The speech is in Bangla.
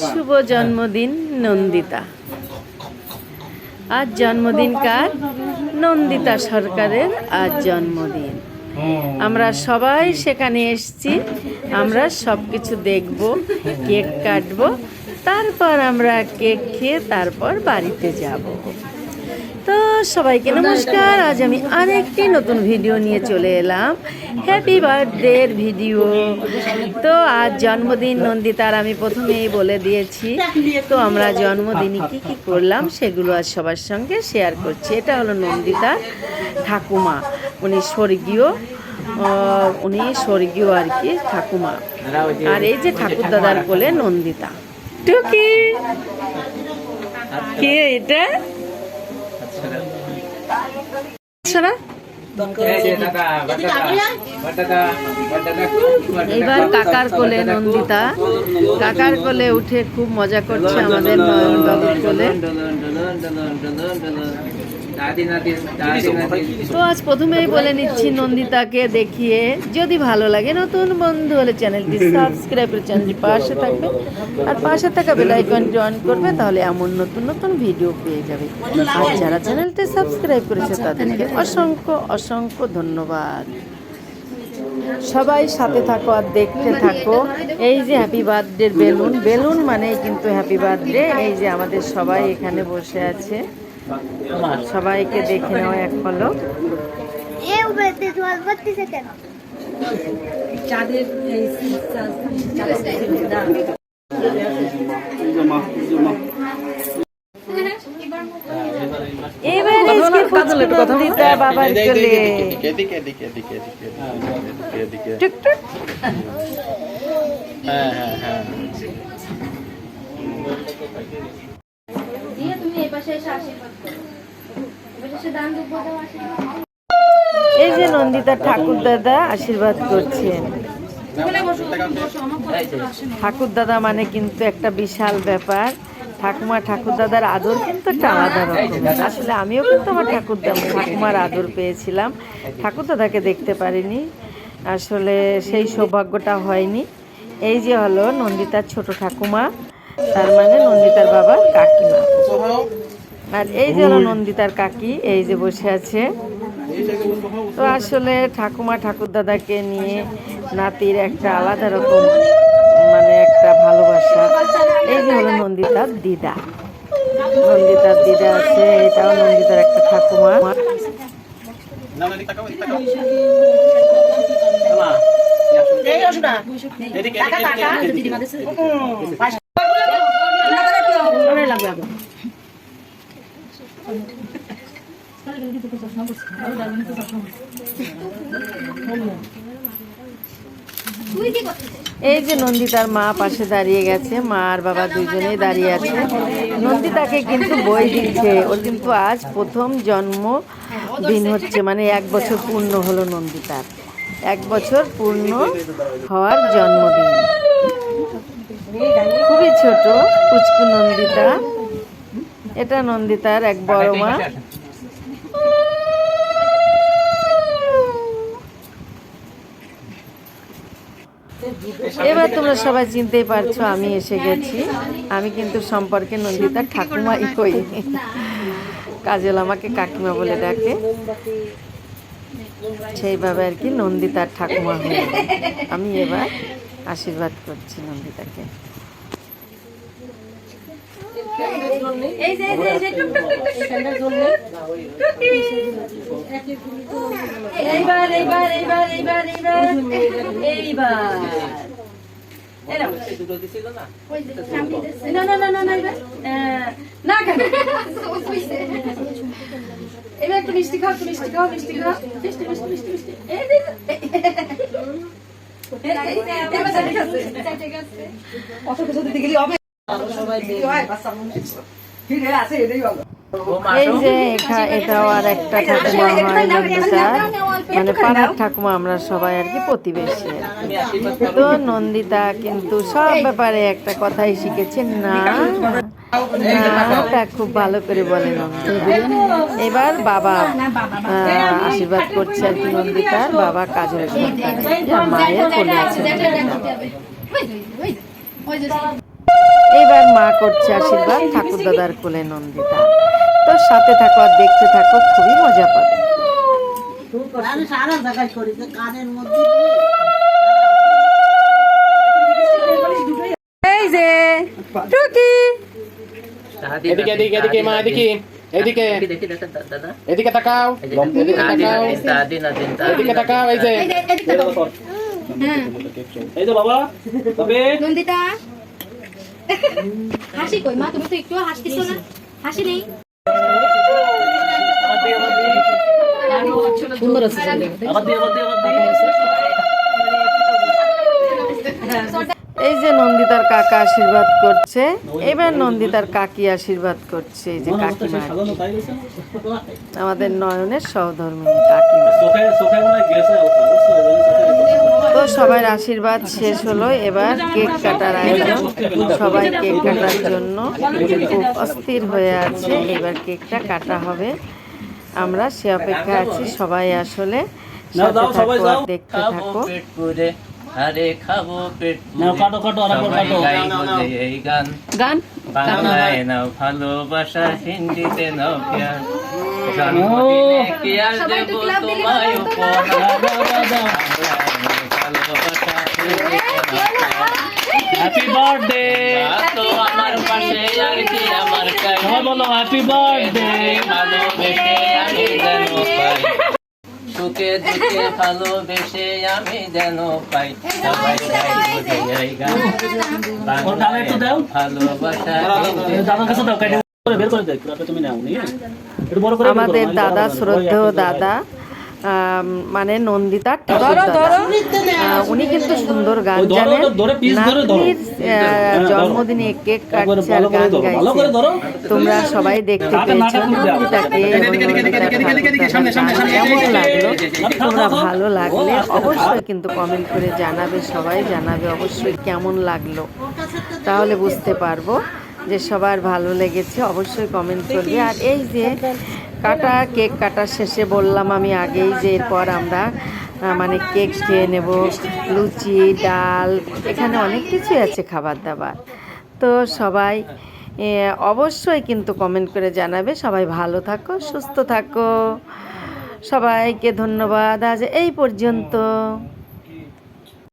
শুভ জন্মদিন, নন্দিতা। আজ জন্মদিন কার? নন্দিতা সরকারের আজ জন্মদিন। আমরা সবাই সেখানে এসছি, আমরা সব কিছু দেখব, কেক কাটবো, তারপর আমরা কেক খেয়ে তারপর বাড়িতে যাব। তো সবাইকে নমস্কার। আজ আমি আরেকটি নতুন ভিডিও নিয়ে চলে এলাম। হ্যাপি বার্থডের ভিডিও। তো আজ জন্মদিন নন্দিতার, আমি প্রথমেই বলে দিয়েছি। তো আমরা জন্মদিনে কি কি করলাম সেগুলো আজ সবার সঙ্গে শেয়ার করছি। এটা হলো নন্দিতার ঠাকুমা। উনি স্বর্গীয় উনি স্বর্গীয় আর কি ঠাকুমা। আর এই যে ঠাকুর দাদার কোলে নন্দিতা। টুকি। কে এটা? সারা এইবার কাকার কোলে নন্দিতা। কাকার কোলে উঠে খুব মজা করছে আমাদের নয়ন বাবুর কোলে। তো আজ প্রথমেই বলে নিচ্ছি নন্দিতাকে দেখিয়ে। যদি ভালো লাগে নতুন বন্ধু হলে চ্যানেলটি সাবস্ক্রাইব করে চ্যানেলটি পাশে থাকবে। আর পাশে থাকা বেল আইকনটি অন করবে তাহলে এমন নতুন নতুন ভিডিও পেয়ে যাবে। আর যারা চ্যানেলটি সাবস্ক্রাইব করেছে তাদেরকে অসংখ্য অসংখ্য ধন্যবাদ। সবাই সাথে থাকো আর দেখতে থাকো। এই যে হ্যাপি বার্থডে বেলুন বেলুন মানে কিন্তু হ্যাপি বার্থডে এই যে আমাদের সবাই এখানে বসে আছে। সবাইকে দেখে নাও এক টুকটুক হ্যাঁ হ্যাঁ হ্যাঁ। এই যে নন্দিতা ঠাকুর দাদা আশীর্বাদ করছেন ঠাকুর দাদা মানে কিন্তু একটা বিশাল ব্যাপার। ঠাকুমা ঠাকুর দাদার আদর কিন্তু একটা আলাদা রকম। আসলে আমিও কিন্তু আমার ঠাকুর দাদা ঠাকুমার আদর পেয়েছিলাম। ঠাকুর দাদাকে দেখতে পারিনি। আসলে সেই সৌভাগ্যটা হয়নি। এই যে হলো নন্দিতার ছোট ঠাকুমা তার মানে নন্দিতার বাবা কাকিমা। আর এই যে হলো নন্দিতার কাকি এই যে বসে আছে। তো আসলে ঠাকুমা ঠাকুর দাদাকে নিয়ে নাতির একটা আলাদা রকম মানে একটা ভালোবাসা। এই যে হলো নন্দিতার দিদা। নন্দিতার দিদা আছে এটাও নন্দিতার একটা ঠাকুমা। না না এদিকে তাকাও এদিকে তাকাও এদিকে এদিকে এদিকে তুই কি করছিস এই যে নন্দিতার মা পাশে দাঁড়িয়ে গেছে, মা আর বাবা দুজনেই দাঁড়িয়ে আছে। নন্দিতাকে কিন্তু বই দিচ্ছে। ওর কিন্তু আজ প্রথম জন্ম দিন হচ্ছে মানে এক বছর পূর্ণ হলো নন্দিতার। এক বছর পূর্ণ হওয়ার জন্মদিন। খুবই ছোট, পুচকু নন্দিতা। এটা নন্দিতার এক বড় মা। এবার তোমরা সবাই চিনতেই পারছ আমি এসে গেছি আমি কিন্তু সম্পর্কে নন্দিতার ঠাকুমা কই কাজল আমাকে কাকিমা বলে ডাকে সেইভাবে আর কি নন্দিতার ঠাকুমা হয়ে আমি এবার আশীর্বাদ করছি নন্দিতাকে এইবার এইবার এইবার এইবার এইবার এইবার ওই যে সামনে দিচ্ছে না। না না না না না কেন? এবার একটু মিষ্টি খাও একটু মিষ্টি খাও মিষ্টি খাও। মিষ্টি মিষ্টি মিষ্টি মিষ্টি। এই যে, এই এটাও আর একটা ঠাকুমা মানে পাড়ার ঠাকুমা আমরা সবাই আর কি প্রতিবেশী। আর। তো নন্দিতা কিন্তু সব ব্যাপারে একটা কথাই শিখেছে না? নাটা খুব ভালো করে বলে এবার বাবা আশীর্বাদ করছে আর কি নন্দিতার। বাবা কাজল মায়ের কোলে আছে। এইবার মা করছে আশীর্বাদ ঠাকুর দাদার কোলে নন্দিতা। তো সাথে থাকো আর দেখতে থাকো খুবই মজা পাবে। সারা জায়গায় কানের মধ্যে এই যে টুকি এদিকে এদিকে এদিকে মা এদিকে এদিকে। এদিকে তাকাও। এদিকে তাকাও। এদিকে তাকাও এই যে। এই যে বাবা। তবে নন্দিতা। হাসি কই? মা তুমি তো একটু হাসতেছো না। হাসি নেই। আবার দিয়ে এই যে নন্দিতার কাকা আশীর্বাদ করছে এবার নন্দিতার কাকি আশীর্বাদ করছে এই যে কাকিমা আমাদের নয়নের সহধর্মিনী কাকিমা। তো সবার আশীর্বাদ শেষ হলো এবার কেক কাটার আয়োজন। সবাই কেক কাটার জন্য খুব অস্থির হয়ে আছে এবার কেকটা কাটা হবে। আমরা সে অপেক্ষা আছি সবাই আসলে নাও, সাথে থাকো দেখতে থাকো। আরে খাব পেট নাও কাটো কাটো আর একবার সবাই কাটো। এই গান। গান? বাংলায় নাও ভালোবাসা হিন্দিতে নাও প্যার। জন্মদিনে কি আর দেব তোমায় উপহার? ভালোবাসা হিন্দিতে নাও প্যার। হ্যাপি বার্থডে তো আমার পাশে আর কি আমার কাছে সবাই বলো হ্যাপি বার্থডে ভালোবেসে আমি যেন পাই। সুখে দুঃখে ভালোবেসে আমি যেন পাই। সবাই একটু দাও। ভালোবাসা আমাদের দাদা বড় শ্রদ্ধেয় দাদা। মানে আহ, উনি কিন্তু সুন্দর গান জানেন। ওটা ধরে piece ধরে ধরো। নাতনির জন্মদিনে কেক কাটছে আর গান ধরো ভালো করে গাইছে তোমরা সবাই দেখতে পেয়েছ। নন্দিতাকে। কেমন লাগল? তোমরা ভালো লাগলে অবশ্যই কিন্তু কমেন্ট করে জানাবে সবাই জানাবে অবশ্যই কেমন লাগল। তাহলে বুঝতে পারব যে সবার ভালো লেগেছে অবশ্যই কমেন্ট করবে। আর এই যে কাটা, কেক কাটার শেষে বললাম আমি আগেই যে এরপর আমরা মানে কেক খেয়ে নেব, লুচি, ডাল, এখানে অনেক কিছুই আছে খাবার দাবার। তো সবাই অবশ্যই কিন্তু কমেন্ট করে জানাবে। সবাই ভালো থাকো, সুস্থ থাকো। সবাইকে ধন্যবাদ। আজ এই পর্যন্ত।